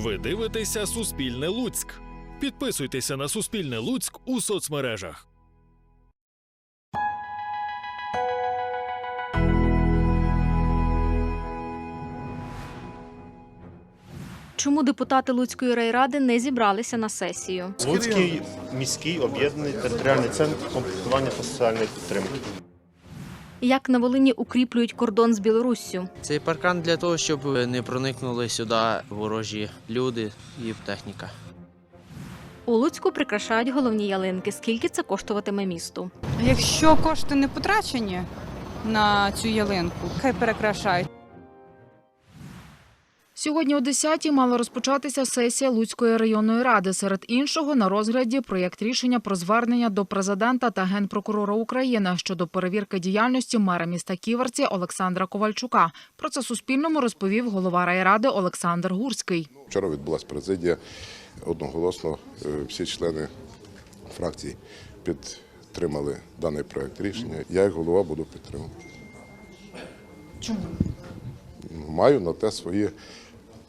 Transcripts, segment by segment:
Ви дивитеся Суспільне Луцьк. Підписуйтеся на Суспільне Луцьк у соцмережах. Чому депутати Луцької райради не зібралися на сесію? Луцький міський об'єднаний територіальний центр комплектування та соціальної підтримки. Як на Волині укріплюють кордон з Білоруссю? Цей паркан для того, щоб не проникнули сюди ворожі люди і техніка. У Луцьку прикрашають головні ялинки. Скільки це коштуватиме місту? Якщо кошти не потрачені на цю ялинку, хай перекрашають. Сьогодні о 10-й мала розпочатися сесія Луцької районної ради. Серед іншого на розгляді проєкт рішення про звернення до президента та генпрокурора України щодо перевірки діяльності мера міста Ківерці Олександра Ковальчука. Про це Суспільному розповів голова райради Олександр Гурський. Вчора відбулася президія одноголосно. е, Всі члени фракції підтримали даний проект рішення. Я, як голова, буду підтримувати. Чому? Маю на те свої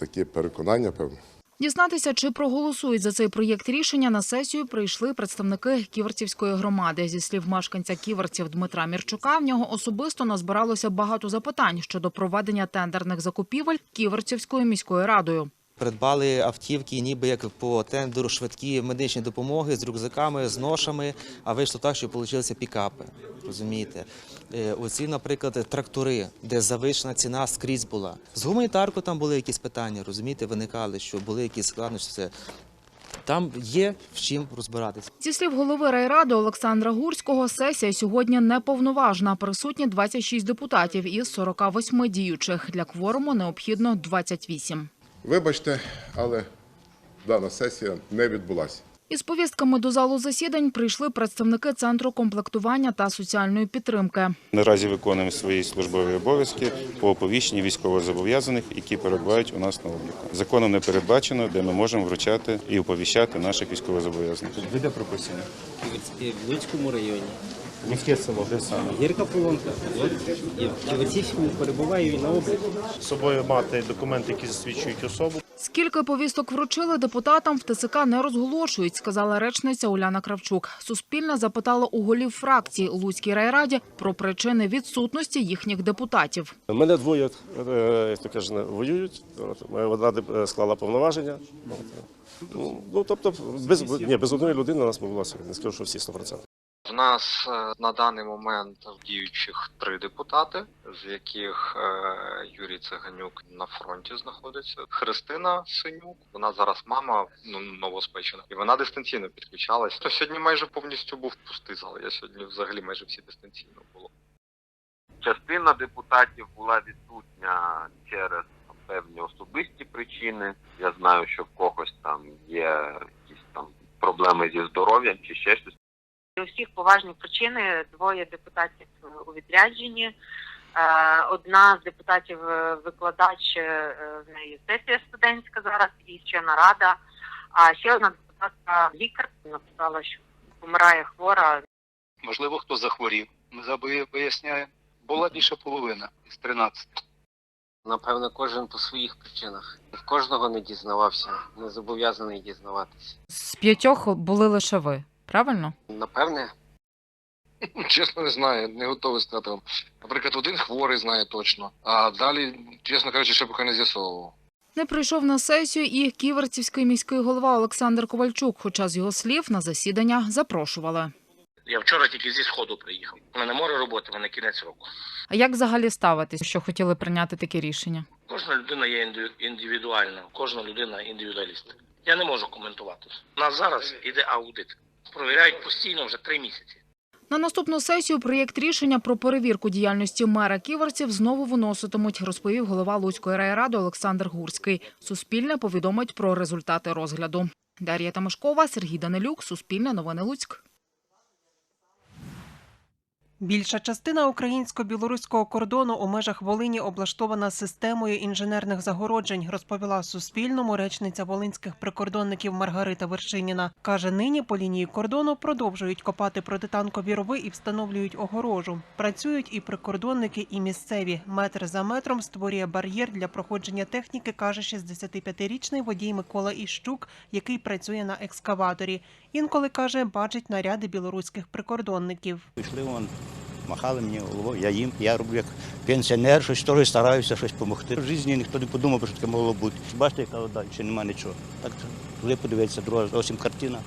такі переконання, певно. Дізнатися, чи проголосують за цей проєкт рішення на сесію прийшли представники Ківерцівської громади. Зі слів мешканця Ківерців Дмитра Мірчука, в нього особисто назбиралося багато запитань щодо проведення тендерних закупівель Ківерцівською міською радою. Придбали автівки, ніби як по тендеру швидкі медичні допомоги з рюкзаками, з ношами, а вийшло так, що вийшли пікапи. Розумієте? Е, Оці, наприклад, трактори, де завищена ціна скрізь була. З гуманітаркою там були якісь питання, розумієте, виникали, що були якісь складнощі. Все. Там є в чим розбиратися. Зі слів голови райради Олександра Гурського, сесія сьогодні неповноважна. Присутні 26 депутатів із 48 діючих. Для кворуму необхідно 28. Вибачте, але дана сесія не відбулася. Із повістками до залу засідань прийшли представники Центру комплектування та соціальної підтримки. Наразі виконуємо свої службові обов'язки по оповіщенні військовозобов'язаних, які перебувають у нас на обліку. Законом не передбачено, де ми можемо вручати і оповіщати наших військовозобов'язаних. Ви де прописані? в Луцькому районі. Яке село? Гірка полонка. І в Ківерцівському перебуваю і на обліку. З собою мати документи, які засвідчують особу. Скільки повісток вручили депутатам в ТСК не розголошують, сказала речниця Уляна Кравчук. Суспільне запитало у голів фракцій у Луцькій райраді про причини відсутності їхніх депутатів. Мене двоє, е, як то кажуть, воюють. Моя рада е, склала повноваження. Ну, ну, тобто, без, ні, без одної людини у нас не сьогодні. Не скажу, що всі 100%. В нас е, на даний момент діючих три депутати, з яких е, Юрій Циганюк на фронті знаходиться. Христина Синюк, вона зараз мама ну, новоспечена, і вона дистанційно підключалась. То сьогодні майже повністю був пустий зал. Я сьогодні взагалі майже всі дистанційно було. Частина депутатів була відсутня через певні особисті причини. Я знаю, що в когось там є якісь там проблеми зі здоров'ям чи ще щось. У всіх поважні причини двоє депутатів у відрядженні. Е, Одна з депутатів е, викладач е, в неї сесія студентська зараз і ще нарада. А ще одна депутатка лікар написала, що помирає хвора. Можливо, хто захворів. Ми виясняємо. Була більше половина із 13. Напевно, кожен по своїх причинах. В кожного не дізнавався, не зобов'язаний дізнаватися. З п'ятьох були лише ви, правильно? Напевне, Чесно, не знаю, не готовий сказати вам. Наприклад, один хворий знає точно, а далі, чесно кажучи, ще поки не з'ясовував. Не прийшов на сесію і Ківерцівський міський голова Олександр Ковальчук, хоча з його слів на засідання запрошували. Я вчора тільки зі сходу приїхав. У мене море роботи, мене кінець року. А як взагалі ставитись, що хотіли прийняти таке рішення? Кожна людина є інди- індивідуальна, кожна людина індивідуаліст. Я не можу коментувати. У нас зараз іде аудит. Провіряють постійно вже три місяці. На наступну сесію проєкт рішення про перевірку діяльності мера Ківерців знову виноситимуть, розповів голова Луцької райради Олександр Гурський. Суспільне повідомить про результати розгляду. Дар'я Тамашкова, Сергій Данилюк, Суспільне новини Луцьк. Більша частина українсько-білоруського кордону у межах Волині облаштована системою інженерних загороджень, розповіла Суспільному речниця волинських прикордонників Маргарита Вершиніна. Каже, нині по лінії кордону продовжують копати протитанкові рови і встановлюють огорожу. Працюють і прикордонники, і місцеві. Метр за метром створює бар'єр для проходження техніки, каже 65-річний водій Микола Іщук, який працює на екскаваторі. Інколи каже, бачить наряди білоруських прикордонників. Пішли вон, махали мені головою, я їм, я роблю як пенсіонер, щось теж стараюся щось допомогти. В житті ніхто не подумав, що таке могло бути. Бачите, яка далі нема нічого. Так коли подивитися, друга зовсім картина.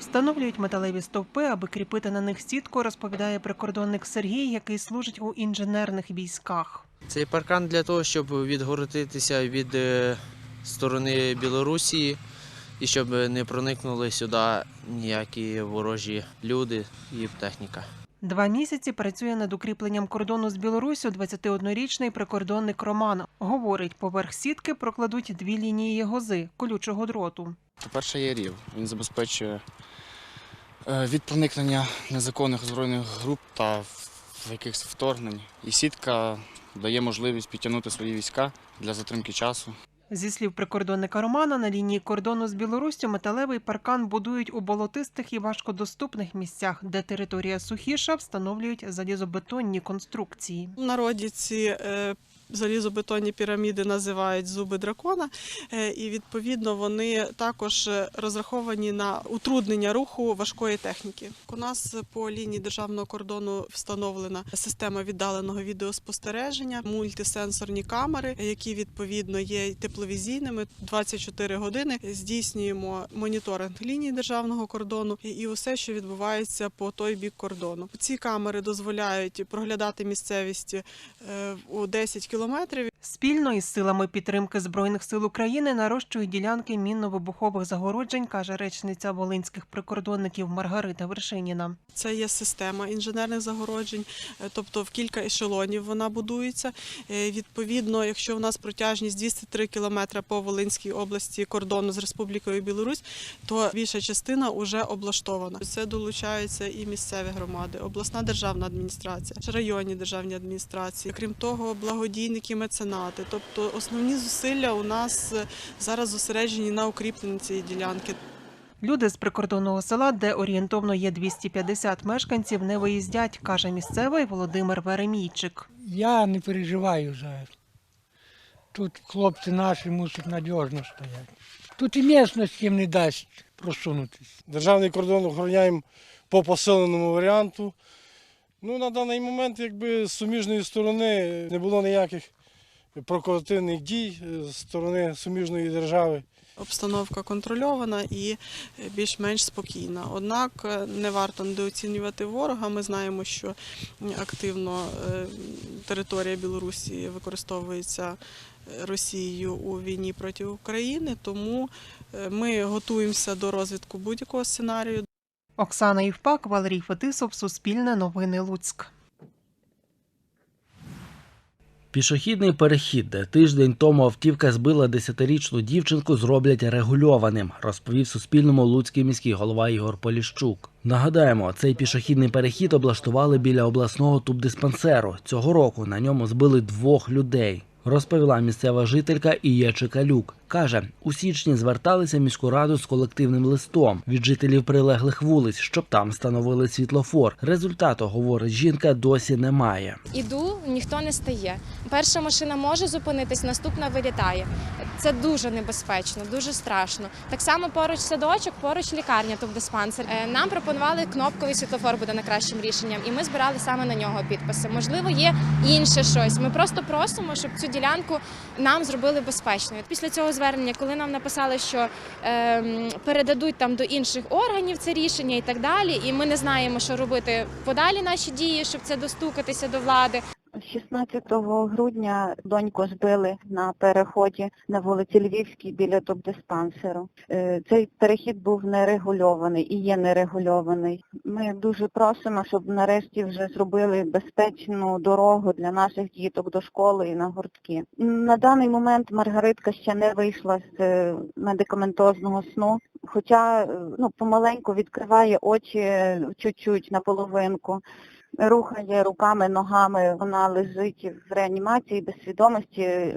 Встановлюють металеві стовпи, аби кріпити на них сітку, розповідає прикордонник Сергій, який служить у інженерних військах. Цей паркан для того, щоб відгородитися від е, сторони Білорусі і щоб не проникнули сюди ніякі ворожі люди і техніка. Два місяці працює над укріпленням кордону з Білоруссю 21-річний прикордонник Роман. Говорить, поверх сітки прокладуть дві лінії гози колючого дроту. По-перше, є рів. Він забезпечує е, від проникнення незаконних озброєних груп та якихось вторгнень. І сітка дає можливість підтягнути свої війська для затримки часу. Зі слів прикордонника Романа, на лінії кордону з Білоруссю металевий паркан будують у болотистих і важкодоступних місцях, де територія сухіша, встановлюють залізобетонні конструкції. В народі ці е, залізобетонні піраміди називають зуби дракона, е, і відповідно вони також е, розраховані на утруднення руху важкої техніки. У нас по лінії державного кордону встановлена система віддаленого відеоспостереження, мультисенсорні камери, які відповідно є тепловізійними. 24 години здійснюємо моніторинг лінії державного кордону і- усе, що відбувається по той бік кордону. Ці камери дозволяють проглядати місцевість е, у 10 кілометрів. Спільно із силами підтримки Збройних сил України нарощують ділянки мінно-вибухових загороджень, каже речниця волинських прикордонників Маргарита Вершиніна. Це є система інженерних загороджень, е, тобто в кілька ешелонів вона будується. Е, Відповідно, якщо у нас протяжність 203 кілометри по Волинській області кордону з Республікою Білорусь, то більша частина вже облаштована. Це долучаються і місцеві громади, обласна державна адміністрація, районні державні адміністрації. Крім того, благодійники, меценати. Тобто основні зусилля у нас е, зараз зосереджені на укріпленні цієї ділянки. Люди з прикордонного села, де орієнтовно є 250 мешканців, не виїздять, каже місцевий Володимир Веремійчик. Я не переживаю за это. Тут хлопці наші мусять надіжно стояти. Тут і місцевість їм не дасть просунутися. Державний кордон охороняємо по посиленому варіанту. Ну, на даний момент, якби з суміжної сторони не було ніяких прокоративних дій е, з сторони суміжної держави. Обстановка контрольована і е, більш-менш спокійна. Однак е, не варто недооцінювати ворога. Ми знаємо, що активно територія Білорусі використовується Росією у війні проти України, тому ми готуємося до розвитку будь-якого сценарію. Оксана Євпак, Валерій Фетисов, Суспільне новини Луцьк. Пішохідний перехід, де тиждень тому автівка збила 10-річну дівчинку, зроблять регульованим, розповів Суспільному Луцький міський голова Ігор Поліщук. Нагадаємо, цей пішохідний перехід облаштували біля обласного тубдиспансеру. Цього року на ньому збили двох людей. Розповіла місцева жителька Ія Чекалюк. Каже, у січні зверталися міську раду з колективним листом від жителів прилеглих вулиць, щоб там встановили світлофор. Результату, говорить жінка, досі немає. Іду, ніхто не стає. Перша машина може зупинитись, наступна вилітає. Це дуже небезпечно, дуже страшно. Так само поруч садочок, поруч лікарня, тобто диспансер. Е, Нам пропонували кнопковий світлофор буде найкращим рішенням, і ми збирали саме на нього підписи. Можливо, є інше щось. Ми просто просимо, щоб цю ділянку нам зробили безпечною. Після цього звернення, коли нам написали, що е, передадуть там до інших органів це рішення і так далі, і ми не знаємо, що робити подалі наші дії, щоб це достукатися до влади. 16 грудня доньку збили на переході на вулиці Львівській біля тубдиспансеру. Е, Цей перехід був нерегульований і є нерегульований. Ми дуже просимо, щоб нарешті вже зробили безпечну дорогу для наших діток до школи і на гуртки. На даний момент Маргаритка ще не вийшла з е, медикаментозного сну, хоча е, ну, помаленьку відкриває очі чуть-чуть наполовинку. Рухає руками, ногами. Вона лежить в реанімації без свідомості.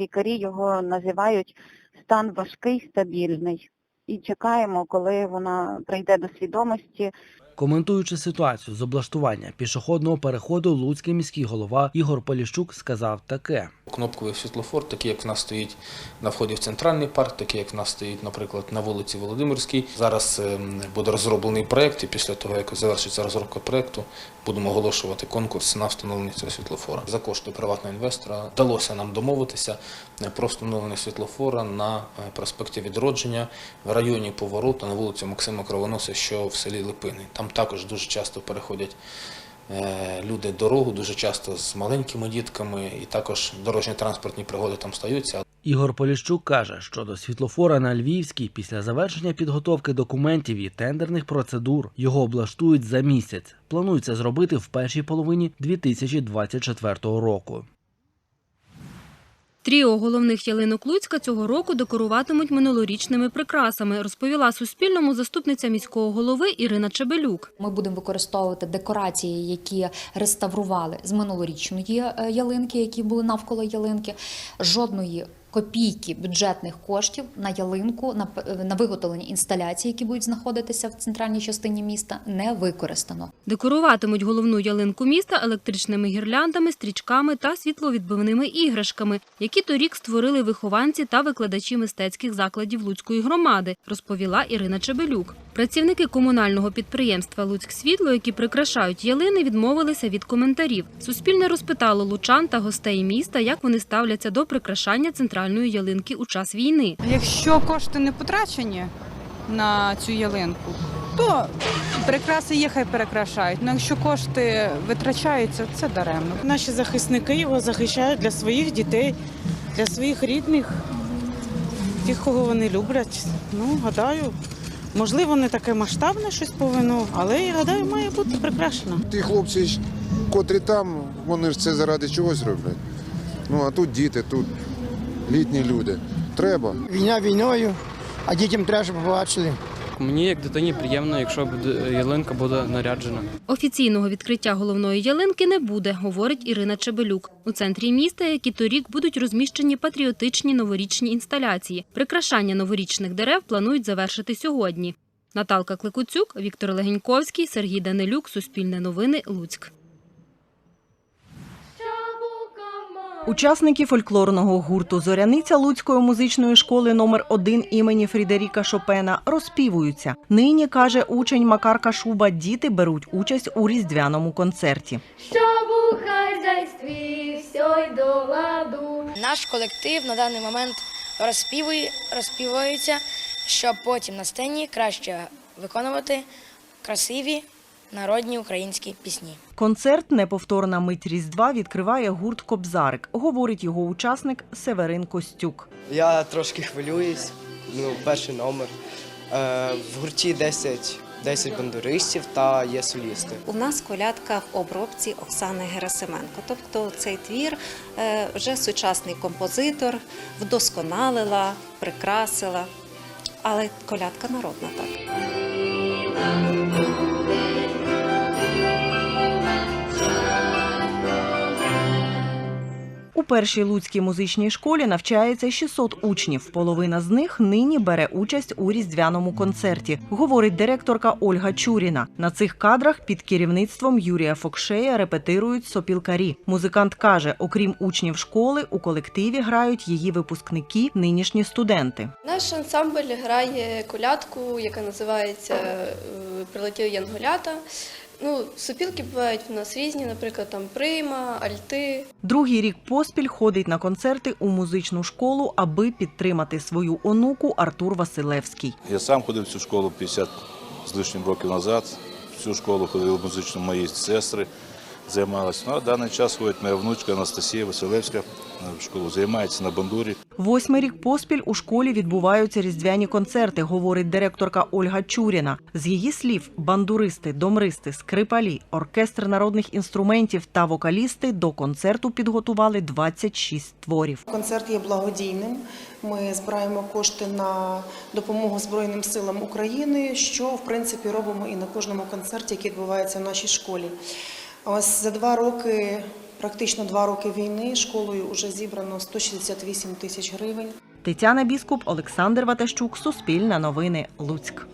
Лікарі його називають стан важкий, стабільний. І чекаємо, коли вона прийде до свідомості. Коментуючи ситуацію з облаштування пішохідного переходу, луцький міський голова Ігор Поліщук сказав таке. Кнопковий світлофор, такий як в нас стоїть на вході в центральний парк, такий як в нас стоїть, наприклад, на вулиці Володимирській. Зараз ем, буде розроблений проект, і після того, як завершиться розробка проекту, будемо оголошувати конкурс на встановлення цього світлофора. За кошти приватного інвестора вдалося нам домовитися е, про встановлення світлофора на е, проспекті Відродження в районі повороту на вулиці Максима Кровоноса, що в селі Липини. Там також дуже часто переходять е, люди дорогу, дуже часто з маленькими дітками, і також дорожні транспортні пригоди там стаються. Ігор Поліщук каже, що до світлофора на Львівській після завершення підготовки документів і тендерних процедур його облаштують за місяць. Планується зробити в першій половині 2024 року. Тріо головних ялинок Луцька цього року декоруватимуть минулорічними прикрасами, розповіла Суспільному заступниця міського голови Ірина Чебелюк. Ми будемо використовувати декорації, які реставрували з минулорічної е, ялинки, які були навколо ялинки. Жодної копійки бюджетних коштів на ялинку, на, п- на виготовлення інсталяцій, які будуть знаходитися в центральній частині міста, не використано. Декоруватимуть головну ялинку міста електричними гірляндами, стрічками та світловідбивними іграшками, які торік створили вихованці та викладачі мистецьких закладів Луцької громади, розповіла Ірина Чебелюк. Працівники комунального підприємства Луцьк Світло, які прикрашають ялини, відмовилися від коментарів. Суспільне розпитало лучан та гостей міста, як вони ставляться до прикрашання центральної ялинки у час війни. Якщо кошти не потрачені на цю ялинку, то прикраси є, хай перекрашають. Ну якщо кошти витрачаються, це даремно. Наші захисники його захищають для своїх дітей, для своїх рідних, тих, кого вони люблять. Ну, гадаю, можливо, не таке масштабне щось повинно, але я гадаю, має бути прикрашено. Ті хлопці, котрі там, вони ж це заради чогось роблять. Ну а тут діти, тут літні люди. Треба. Війна війною, а дітям треба, щоб побачили. Мені як дитині приємно, якщо ялинка буде наряджена. Офіційного відкриття головної ялинки не буде, говорить Ірина Чебелюк. У центрі міста, як і торік, будуть розміщені патріотичні новорічні інсталяції. Прикрашання новорічних дерев планують завершити сьогодні. Наталка Кликуцюк, Віктор Легеньковський, Сергій Данилюк, Суспільне новини, Луцьк. Учасники фольклорного гурту Зоряниця Луцької музичної школи номер 1 імені Фрідеріка Шопена розпівуються. Нині каже учень Макар Кашуба, діти беруть участь у різдвяному концерті. Щоб у хазяйстві все й до ладу. Наш колектив на даний момент розспівує, розспівується, щоб потім на сцені краще виконувати красиві народні українські пісні. Концерт Неповторна мить Різдва відкриває гурт Кобзарик, говорить його учасник Северин Костюк. Я трошки хвилююсь. Ну, перший номер. Е, в гурті 10, 10 бандуристів та є солісти. У нас колядка в обробці Оксани Герасименко. Тобто цей твір е, вже сучасний композитор вдосконалила, прикрасила, але колядка народна так. У першій луцькій музичній школі навчається 600 учнів. Половина з них нині бере участь у різдвяному концерті, говорить директорка Ольга Чуріна. На цих кадрах під керівництвом Юрія Фокшея репетирують сопілкарі. Музикант каже, окрім учнів школи, у колективі грають її випускники, нинішні студенти. Наш ансамбль грає колядку, яка називається е, Прилетіли янголята. Ну, супілки бувають в нас різні, наприклад, там прима, альти. Другий рік поспіль ходить на концерти у музичну школу, аби підтримати свою онуку Артур Василевський. Я сам ходив в цю школу 50 з лишнім років назад. В цю школу ходили музично мої сестри, займалися. Ну, а в даний час ходить моя внучка Анастасія Василевська в школу, займається на бандурі. Восьмий рік поспіль у школі відбуваються різдвяні концерти, говорить директорка Ольга Чуріна. З її слів, бандуристи, домристи, скрипалі, оркестр народних інструментів та вокалісти до концерту підготували 26 творів. Концерт є благодійним. Ми збираємо кошти на допомогу Збройним силам України, що в принципі робимо і на кожному концерті, який відбувається в нашій школі. Ось за два роки, практично два роки війни, школою вже зібрано 168 тисяч гривень. Тетяна Біскуп, Олександр Ватащук, Суспільна новини, Луцьк.